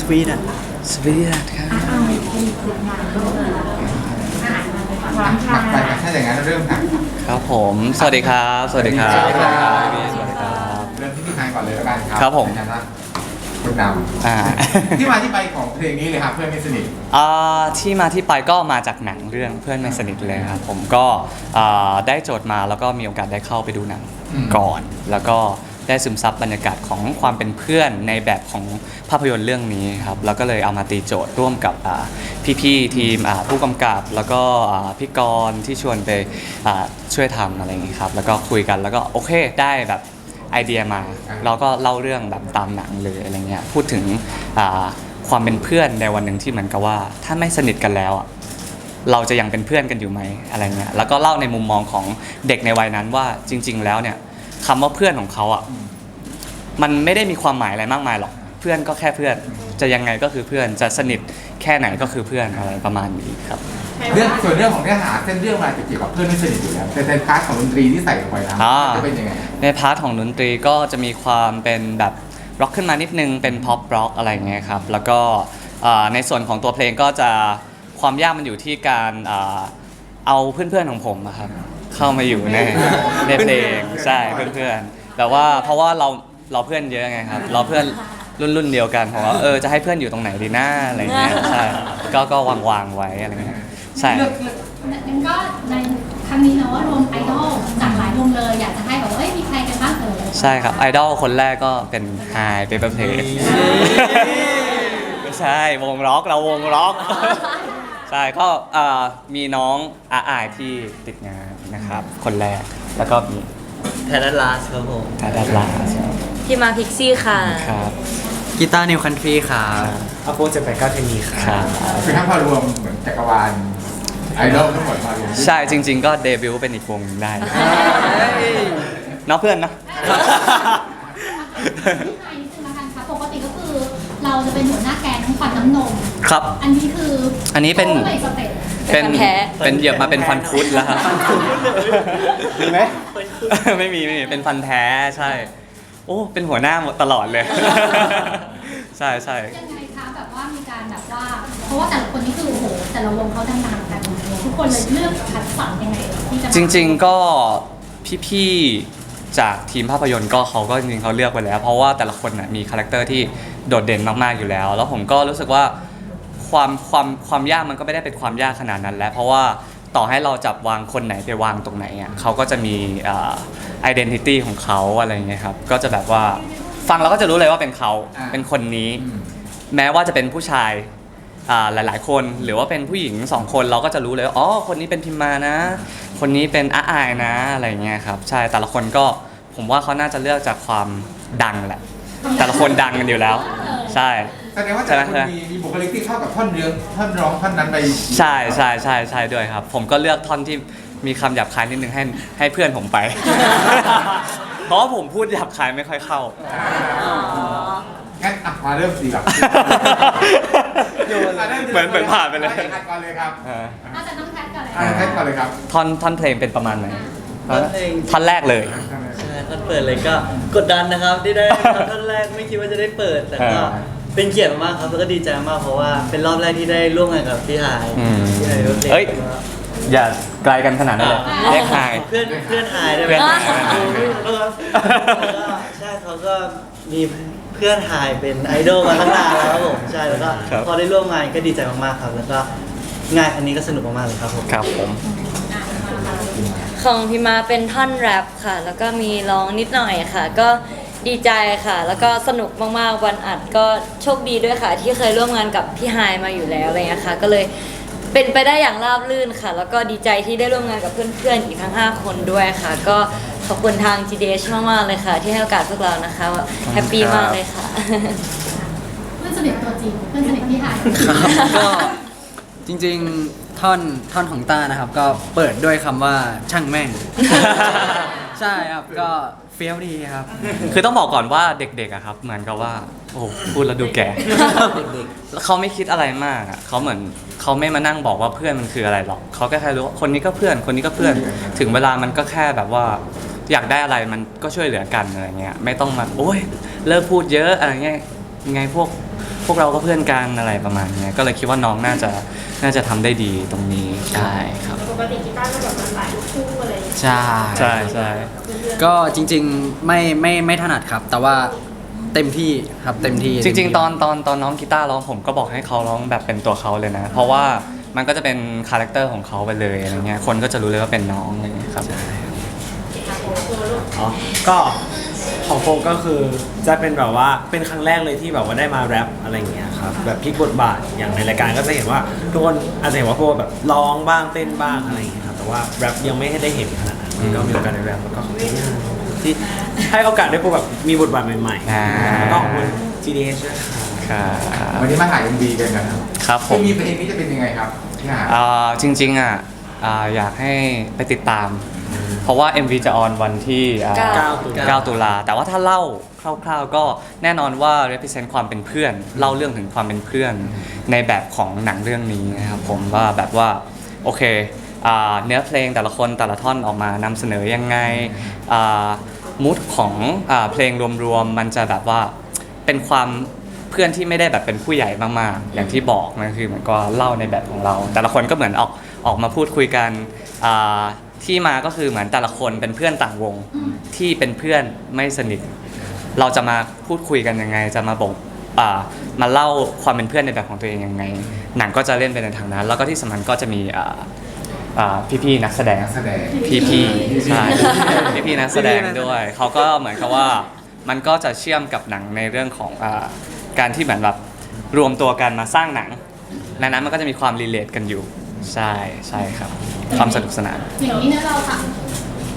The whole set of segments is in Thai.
สวีดันสวีดัตครับหมักไปกันถ้าอย่างนั้นเริ่มค่ะครับผม สวัสดีครับ สวัสดีครับ สวัสดีครับพี่สวัสดีครับ เริ่มที่พี่ไฮายก่อนเลยแล้วกันครับครับผม ในฐานะคุณนอ่าำที่มาที่ไปของเพลงนี้เลยครับเพื่อนไม่สนิท อ่าที่มาที่ไปก็มาจากหนังเรื่องเพื่อนไม่สนิทเลยครับผมก็อ่าได้โจทย์มาแล้วก็มีโอกาสได้เข้าไปดูหนังอืม ก่อน แล้วก็ ได้ซึมซับบรรยากาศของความเป็นเพื่อนในแบบของภาพยนตร์เรื่องนี้ครับแล้วก็เลยเอามาตีโจทย์ร่วมกับพี่ๆทีมผู้กำกับ แล้วก็พี่กรณ์ที่ชวนไปช่วยทำอะไรอย่างนี้ครับแล้วก็คุยกันแล้วก็โอเคได้แบบไอเดียมา เราก็เล่าเรื่องแบบตามหนังเลยอะไรเงี้ยพูดถึงความเป็นเพื่อนในวันหนึ่งที่เหมือนกับว่า ถ้าไม่สนิทกันแล้วเราจะยังเป็นเพื่อนกันอยู่ไหมอะไรเงี้ยแล้วก็เล่าในมุมมองของเด็กในวัยนั้นว่าจริง ๆ แล้วเนี่ย คำว่าเพื่อนของเขาอะมันไม่ได้มีความหมายอะไรมากมายหรอก เพื่อนก็แค่เพื่อน จะยังไงก็คือเพื่อนจะสนิทแค่ไหนก็คือเพื่อนอะไรประมาณนี้ครับ เรื่องส่วนเรื่องของเนื้อหาเส้นเรื่องมันจะเกี่ยวกับเพื่อนไม่สนิทอยู่แล้วแต่ในพาร์ทของดนตรีที่ใส่ลงไปนะอ่า จะเป็นยังไงในพาร์ทของดนตรีก็จะมีความเป็นแบบร็อกขึ้นมานิดนึงเป็นพ็อปร็อกอะไรเงี้ยครับ แล้วก็อ่าในส่วนของตัวเพลงก็จะความยากมันอยู่ที่การอ่าเอาเพื่อนๆของผมอะครับ เข้ามาอยู่ในในเพลงใช่เพื่อนๆแต่ว่าเพราะว่าเราเราเพื่อนเยอะไงครับ เราเพื่อนรุ่นรุ่นเดียวกันผมว่าเออจะให้เพื่อนอยู่ตรงไหนดีหน้าอะไรเงี้ยใช่ก็ก็วางวางๆไว้อะไรเงี้ยใช่งั้นก็ในครั้งนี้เนาะรวมไอดอลจากหลายวงเลยอยากจะให้แบบว่าเอ้ยมีใครกันบ้างเอ่ยใช่ครับไอดอลคนแรกก็เป็นไฮเปเปอร์เพลไม่ใช่วงร็อกเราวงร็อก ใช่ก็เอ่อมีน้องอาอายที่ติดงานนะครับ คนแรกแล้วก็มีแพทลาสครับผมทาดัตลาสพี่มาพิกซี่ค่ะ ครับกีตาร์นิวคันทรีครับอาโปเจ็ดแปดเก้าเทนนีคครัรับบคือถ้ามารวมเหมือนจักรวาลไอดอลทั้งหมดมารวมใช่จริง ๆ ก็เดบิวต์เป็นอีกวงหนึ่งได้เนาะเพื่อนเนาะพี่ไฮนิดนึงละกันค่ะปกติก็คือ เราจะเป็นหัวหน้าแก๊งฟันน้ำนม ครับ อันนี้คืออันนี้เป็นโอ้ยสเต็ปเป็นฟันแท้ เป็นเหยียบมาเป็นฟันคุดแล้วครับมีไหม ไม่มีไม่มีเป็นฟันแท้ใช่ โอ้เป็นหัวหน้าหมดตลอดเลย ใช่ใช่ยังไงคะแบบว่ามีการแบบว่า เพราะว่าแต่ละคนนี่คือโอ้โหแต่ละวงเขาดังๆกัน ทุกคนเลยเลือกคัดสรรยังไงที่จะมาจริง ๆก็พี่ๆ จากทีมภาพยนตร์ก็เขาก็จริงๆเขาเลือกไปแล้ว เพราะว่าแต่ละคนน่ะมีคาแรคเตอร์ที่โดดเด่นมากๆอยู่แล้ว แล้วผมก็รู้สึกว่าความความความยากมันก็ไม่ได้เป็นความยากขนาดนั้นแล้ว เพราะว่าต่อให้เราจับวางคนไหนไปวางตรงไหนอะเขาก็จะมีอ่า identity ของเขาอะไรอย่างเงี้ยครับก็จะแบบว่าฟังเราก็จะรู้เลยว่าเป็นเขาเป็นคนนี้อืมแม้ว่าจะเป็นผู้ชายอ่า หลาย ๆ คนหรือว่าเป็นผู้หญิงสองคนเราก็จะรู้เลยว่าอ๋อคนนี้เป็นพิมมานะ คนนี้เป็นอาอายนะอะไรอย่างเงี้ยครับใช่แต่ละคนก็ผมว่าเขาน่าจะเลือกจากความดังแหละ แต่ละคนดังกันอยู่แล้ว ใช่ แสดงว่าแต่ละคนมีมีบุคลิกที่เข้ากับท่อนเรื่องท่อนร้องท่อนนั้นไปใช่ใช่ใช่ใช่ด้วยครับ ผมก็เลือกท่อนที่มีคำหยาบคายนิดนึงให้ให้เพื่อนผมไป เพราะว่าผมพูดหยาบคายไม่ค่อยเข้า งั้นอะมาเริ่มสี หลักเหมือนเหมือนผ่านไปเลยอะก่อนเลยครับเอออาจจะต้องแคทกันเลยอะแค่ก่อนเลยครับท่อนท่อนเพลงเป็นประมาณไหนท่อนเพลง ท่อนแรกเลย ใช่ท่อนเปิดเลยก็กดดันนะครับที่ได้ท่อนแรกไม่คิดว่าจะได้เปิด แต่ก็อ่าเป็นเกียรติมากๆครับแล้วก็ดีใจมากเพราะว่าเป็นรอบแรกที่ได้ร่วมงานกับพี่หายอืมพี่หายรถเล็กเอ้ย อย่าไกลกันขนาดนั้นเลย เรียกไฮเพื่อนเพื่อนหายได้ไหมเพื่อนหาย เออแล้วก็ใช่เขาก็มีเพื่อนหายเป็นไอดอลมาตั้งนานแล้วครับผมใช่แล้วก็ครับ พอได้ร่วมงานก็ดีใจมากๆครับ แล้วก็งานอันนี้ก็สนุกมากๆเลยครับผมครับผม ของพี่มาเป็นท่อนแรปค่ะ แล้วก็มีร้องนิดหน่อยค่ะ ก็ดีใจค่ะ แล้วก็สนุกมากๆวันอัดก็โชคดีด้วยค่ะ ที่เคยร่วมงานกับพี่ไฮายมาอยู่แล้วอะไรเงี้ยค่ะ ก็เลย เป็นไปได้อย่างราบรื่นค่ะ แล้วก็ดีใจที่ได้ร่วมงานกับเพื่อนๆ อีกทั้ง 5 คนด้วยค่ะ ก็ขอบคุณทาง GDH มากๆเลยค่ะ ที่ให้โอกาสพวกเรานะคะแฮปปี้มากเลยค่ะเพื่อนสนิทตัวจริงเพื่อนสนิทพี่ไฮครับก็จริงๆท่อนท่อนของต้านะครับ ก็เปิดด้วยคำว่าช่างแม่ง ใช่ครับก็ เฟี้ยวดีครับ คือต้องบอกก่อนว่าเด็กๆอะครับ เหมือนกับว่า โอ้โหพูดแล้วดูแก่แล้วเขาไม่คิดอะไรมากอะเขาเหมือนเขาไม่มานั่งบอกว่าเพื่อนมันคืออะไรหรอกเขาก็แค่รู้ว่าคนนี้ก็เพื่อนคนนี้ก็เพื่อน ถึงเวลามันก็แค่แบบว่า อยากได้อะไรมันก็ช่วยเหลือกันอะไรเงี้ยไม่ต้องมาโอ้ยเลิกพูดเยอะอะไรเงี้ยยังไงพวก พวกเราก็เพื่อนกันอะไรประมาณเนี้ยก็เลยคิดว่าน้องน่าจะน่าจะทำได้ดีตรงนี้ใช่ครับ ปกติกีตาร์ก็แบบมันหลายลูกคู่อะไรอย่างเงี้ยใช่ใช่ใช่ ก็จริงๆไม่ไม่ไม่ถนัดครับ แต่ว่าเต็มที่ครับเต็มที่จริงๆ ตอนตอนตอนน้องกีตาร์ร้องผมก็บอกให้เขาร้องแบบเป็นตัวเขาเลยนะ เพราะว่ามันก็จะเป็นคาแรคเตอร์ของเขาไปเลยอะไรเงี้ยคนก็จะรู้เลยว่าเป็นน้องอะไรเงี้ยครับ อ๋อก็ ของโฟก็คือจะเป็นแบบว่าเป็นครั้งแรกเลยที่แบบว่าได้มาแรปอะไรอย่างเงี้ยครับแบบพลิกบทบาทอย่างในรายการก็จะเห็นว่าทุกคนอาจจะเห็นว่าโฟแบบร้องบ้างเต้นบ้างอะไรอย่างเงี้ยครับแต่ว่าแรปยังไม่ได้เห็นขนาดนั้นก็มีโอกาสได้แรปแล้วก็ขอบคุณที่ให้โอกาสได้โฟแบบมีบทบาทใหม่อ่า ๆแล้วก็ขอบคุณ GDH ด้วยครับ ครับวันนี้มาถ่าย MV กันนะครับครับผมมีเพลงนี้จะเป็นยังไงครับที่หา อ่าจริงๆอะอ่าอยากให้ไปติดตาม เพราะว่า MV จะออนวันที่อ่าเก้า 9 ตุลา แต่ว่าถ้าเล่าคร่าวๆก็แน่นอนว่า represent ความเป็นเพื่อน เล่าเรื่องถึงความเป็นเพื่อน ในแบบของหนังเรื่องนี้นะครับผมว่าแบบว่าโอเคอ่าเนื้อเพลงแต่ละคนแต่ละท่อนออกมานำเสนอยังไงมูดของอาเพลงรวมๆ มันจะแบบว่าเป็นความเพื่อนที่ไม่ได้แบบเป็นผู้ใหญ่มากๆ อย่างที่บอกนะคือมันก็เล่าในแบบของเรา แต่ละคนก็เหมือนออกออกมาพูดคุยกันอ่า ที่มาก็คือเหมือนแต่ละคนเป็นเพื่อนต่างวงที่เป็นเพื่อนไม่สนิท เราจะมาพูดคุยกันยังไง จะมาบอกอ่ามาเล่าความเป็นเพื่อนในแบบของตัวเองยังไง หนังก็จะเล่นไปในทางนั้น แล้วก็ที่สำคัญก็จะมีอ่าอ่าพี่ๆนักแสดง นักแสดง พี่ๆใช่พี่ๆนักแสดงด้วย เขาก็เหมือนกับว่ามันก็จะเชื่อมกับหนังในเรื่องของอาการที่เหมือนแบบรวมตัวกันมาสร้างหนังในนั้นมันก็จะมีความรีเลทกันอยู่ ใช่ใช่ครับ ความสนุกสนาน อย่างนี้เนอะเราค่ะ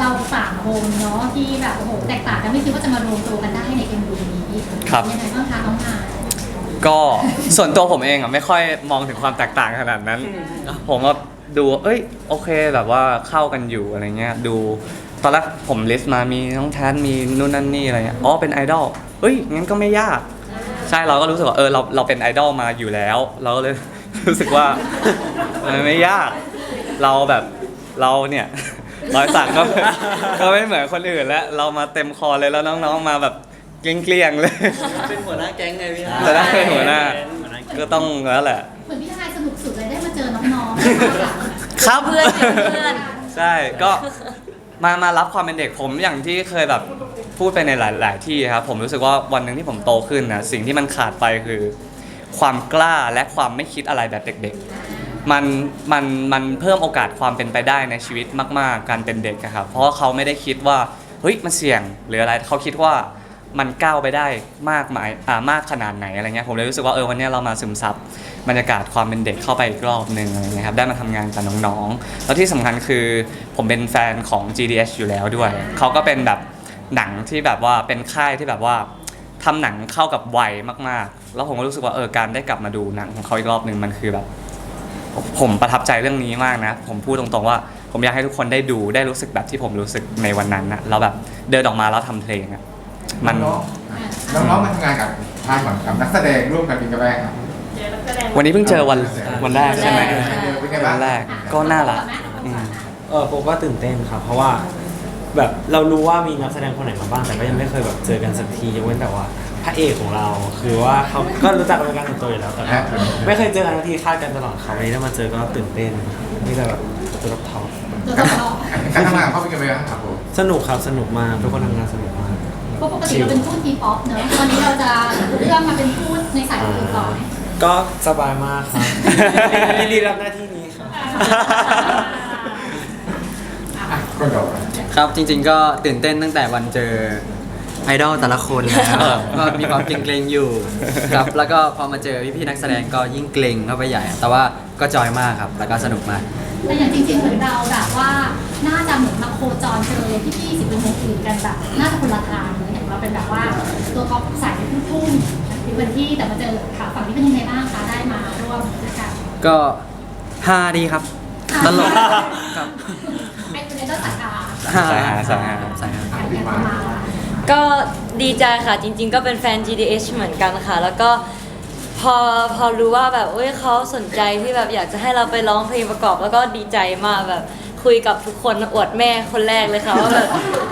เราสามวงเนาะที่แบบโอ้โหแตกต่างกันไม่คิดว่าจะมารวมตัวกันได้ในเอ็มวีนี้ครับ ยังไงบ้างคะน้องนายก็ส่วนตัวผมเองอะไม่ค่อยมองถึงความแตกต่างขนาดนั้น ผมว่าดู เอ้ยโอเคแบบว่าเข้ากันอยู่อะไรเงี้ย ดูตอนแรกผมลิสต์มามีน้องแทนมีนู่นนั่นนี่อะไรเงี้ยอ๋อเป็นไอดอลเฮ้ยงั้นก็ไม่ยาก ใช่เราก็รู้สึกว่าเออเราเราเป็นไอดอลมาอยู่แล้ว เราก็เลย รู้สึกว่ามันไม่ยาก เราแบบเราเนี่ย รอยสักก็ ก็ไม่เหมือนคนอื่นแล้ว เรามาเต็มคอเลยแล้วน้องๆมาแบบเกลี้ยงๆเลย เป็นหัวหน้าแก๊งไงพี่ฮะแต่ได้เป็นหัวหน้าหัวหน้า ก็ต้องแล้วแหละ เหมือนพี่ชายสนุกสุดเลยได้มาเจอน้องๆ ครับเพื่อนเป็นเพื่อน ใช่ก็มามารับความเป็นเด็กผมอย่างที่เคยแบบพูดไปในหลาย ๆ ที่ครับผมรู้สึกว่าวันหนึ่งที่ผมโตขึ้นนะสิ่งที่มันขาดไปคือ ความกล้าและความไม่คิดอะไรแบบเด็ก ๆ มันมันมันเพิ่มโอกาสความเป็นไปได้ในชีวิตมาก ๆ การเป็นเด็กอะครับ เพราะว่าเขาไม่ได้คิดว่าเฮ้ยมันเสี่ยงหรืออะไรเขาคิดว่ามันก้าวไปได้มากมายอ่ามากขนาดไหนอะไรเงี้ยผมเลยรู้สึกว่าเออวันนี้เรามาซึมซับบรรยากาศความเป็นเด็กเข้าไปอีกรอบหนึ่งอะไรเงี้ยครับได้มาทำงานกับน้องๆ แล้วที่สำคัญคือผมเป็นแฟนของ GDS อยู่แล้วด้วย เขาก็เป็นแบบหนังที่แบบว่าเป็นค่ายที่แบบว่าทำหนังเข้ากับวัยมากๆ แล้วผมก็รู้สึกว่าเออการได้กลับมาดูหนังของเขาอีกรอบหนึ่งมันคือแบบ ผมประทับใจเรื่องนี้มากนะ ผมพูดตรงๆว่า ผมอยากให้ทุกคนได้ดูได้รู้สึกแบบที่ผมรู้สึกในวันนั้นนะแล้วแบบเดินออกมาแล้วทำเพลงอะมัน น้องๆน้องๆมาทำงานกับทางกับนักแสดงร่วมกันเป็นกระแบงครับเจอนักแสดง วันนี้เพิ่งเจอวันวันแรกใช่ไหมวันแรกเป็นไงบ้างวันแรกก็น่ารักอืม เออผมก็ตื่นเต้นครับ เพราะว่า แบบเรารู้ว่ามีนักแสดงคนไหนมาบ้างแต่ก็ยังไม่เคยแบบเจอกันสักทียกเว้นแต่ว่าพระเอกของเราคือว่าเขาก็รู้จักกันเป็นการส่วนตัวอยู่แล้วแต่ก็ไม่เคยเจอกันสักทีคาดกันตลอดครับวันนี้ได้มาเจอก็ตื่นเต้นนี่แต่แบบตัวรับท็อปตัวต่อการทำงานของเขาเป็นยังไงบ้างครับผมสนุกครับสนุกมากทุกคนทำงานสนุกมากปกติเราเป็นพูดทีป๊อปเนอะวันนี้เราจะเลื่อนมาเป็นพูดในสายอื่นต่อไหมก็สบายมากครับยินดีรับหน้าที่นี้ครับอะ ก็เดี๋ยวครับจริง ๆ ก็ตื่นเต้นตั้งแต่วันเจอไอดอลแต่ละคนแล้วก็มีความเกรงๆอยู่ครับแล้วก็พอมาเจอพี่ๆนักแสดงก็ยิ่งเกรงเข้าไปใหญ่ แต่ว่าก็จอยมากครับแล้วก็สนุกมาก แต่อย่างจริงๆเหมือนเราแบบว่าน่าจะเหมือนมาโคจรเจอพี่พี่สิบเป็นวงอื่นกันแบบน่าจะคนละทางเลยเห็นว่าเป็นแบบว่าตัวท็อปสายพุ่งพุ่งที่เป็นที่แต่มาเจอขาฝั่งนี้เป็นยังไงบ้างคะได้มาร่วมด้วยกันก็ฮาดีครับตลกครับไอ้เป็นไอดอลสายอาสายฮาสายฮาสายฮาแอบมาก็ดีใจค่ะจริง ๆ ก็เป็นแฟน GDH เหมือนกันค่ะ แล้วก็พอพอรู้ว่าแบบเอ้ยเขาสนใจที่แบบอยากจะให้เราไปร้องเพลงประกอบ แล้วก็ดีใจมากแบบคุยกับทุกคนอวดแม่คนแรกเลยค่ะว่าแบบ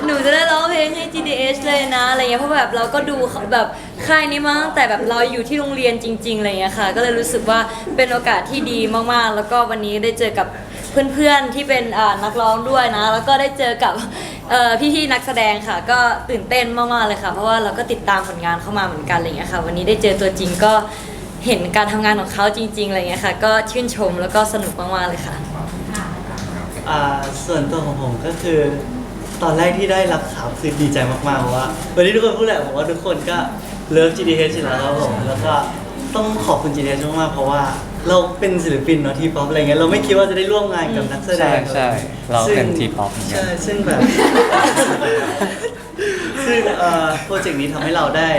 หนูจะได้ร้องเพลงให้ GDH เลยนะอะไรเงี้ยเพราะแบบเราก็ดูแบบค่ายนี้มาตั้งแต่แบบเราอยู่ที่โรงเรียนจริงๆอะไรเงี้ยค่ะ ก็เลยรู้สึกว่าเป็นโอกาสที่ดีมากๆ แล้วก็วันนี้ได้เจอกับ เพื่อนๆที่เป็นนักร้องด้วยนะ แล้วก็ได้เจอกับพี่ๆนักแสดงค่ะ ก็ตื่นเต้นมากๆเลยค่ะ เพราะว่าเราก็ติดตามผลงานเข้ามาเหมือนกันอะไรเงี้ยค่ะ วันนี้ได้เจอตัวจริงก็เห็นการทำงานของเขาจริง ๆอะไรเงี้ยค่ะ ก็ชื่นชมแล้วก็สนุกมากๆเลยค่ะส่วนตัวของผมก็คือ ตอนแรกที่ได้รับข่าวคือดีใจมากๆว่าวันนี้ทุกคนพูดแหละผมว่าทุกคนก็เลิฟ GDH อยู่แล้วครับผมแล้วก็ต้องขอบคุณ GDH มากๆเพราะว่า เราเป็นศิลปินเนาะทีป๊อปอะไรเงี้ยเราไม่คิดว่าจะได้ร่วมงานกับนักแสดใช่งใช่เราเป็นซึ่ง T-pop เหมือนกัน ใช่ซึ่งแบบ ซึ่งเอ่อโปรเจกต์นี้ทำให้เราได้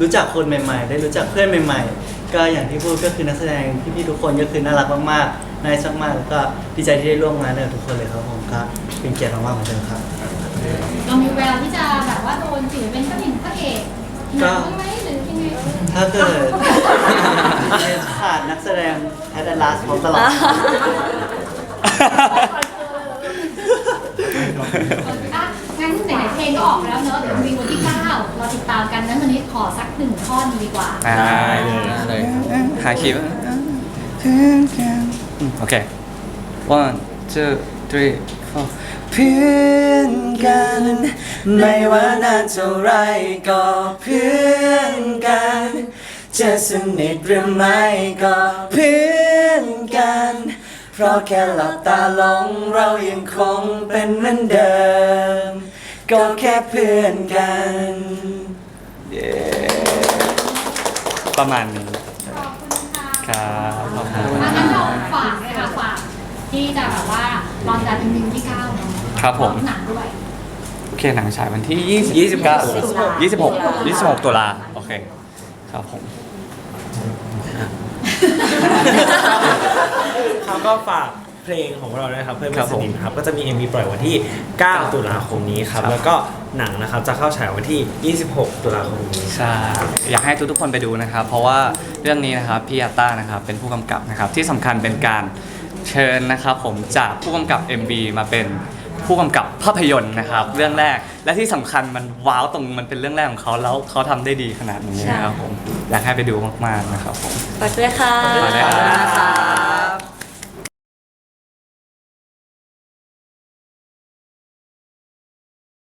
รู้จักคนใหม่ ๆ ได้รู้จักเพื่อนใหม่ ๆ ก็อย่างที่พูดก็คือนักแสดงพี่ๆทุกคนก็คือน่ารักมากๆน่ารักมากๆแล้วก็ดีใจที่ได้ร่วมงานกับทุกคนเลยครับผมก็เป็นเกียรติมากๆเหมือนเดิมครับ เรามีแววที่จะแบบว่าโดนถือเป็นพระเอกพระเอกหนังบ้างไหมหรือยังไง ถ้าเกิดขาดนักแสดงแอดลาสพร้อมตลอดอะงั้นไหนๆเพลงก็ออกแล้วเนอะเดี๋ยวมีวันที่ 9 เราติดตามกันนั้นวันนี้ขอสักหนึ่งท่อนดีกว่าอ่าได้เลยเลยหาคีย์อืมโอเค one two three four เพื่อนกัน ไม่ว่านานเท่าไรก็เพื่อนกัน จะสนิทหรือไม่ก็เพื่อนกัน เพราะแค่หลับตาลงเรายังคงเป็นเหมือนเดิม ก็แค่เพื่อนกัน เย้ประมาณนี้ขอบคุณค่ะครับขอบคุณ อะงั้นเราฝากเลยค่ะฝากที่จะแบบว่าตอนจะเป็นมิวที่9เนาะครับผม หนังด้วย โอเคหนังฉายวันที่20 29 26 26 ตุลา โอเค ครับผม เขาก็ฝากเพลงของเราด้วยครับเพื่อนครัไม่บสผมนิทครับก็จะมี MV ปล่อยวันที่ 9 ตุลาคมนี้ครับ ครับ แล้วก็หนังนะครับจะเข้าฉายวันที่ 26 ตุลาคมนี้ใช่อยากให้ทุกๆคนไปดูนะครับ เพราะว่าเรื่องนี้นะครับพี่อาต้านะครับเป็นผู้กำกับนะครับที่สำคัญเป็นการเชิญนะครับผมจากผู้กำกับ MB มาเป็น ผู้กำกับภาพยนตร์นะครับ เรื่องแรกและที่สำคัญมันว้าวตรงมันเป็นเรื่องแรกของเขาแล้วเขาทำได้ดีขนาดนี้นะครับผมอยากให้ไปดูมากๆนะครับผม ฝากด้วยค่ะ ฝากด้วยครับขอบคุณนะคะ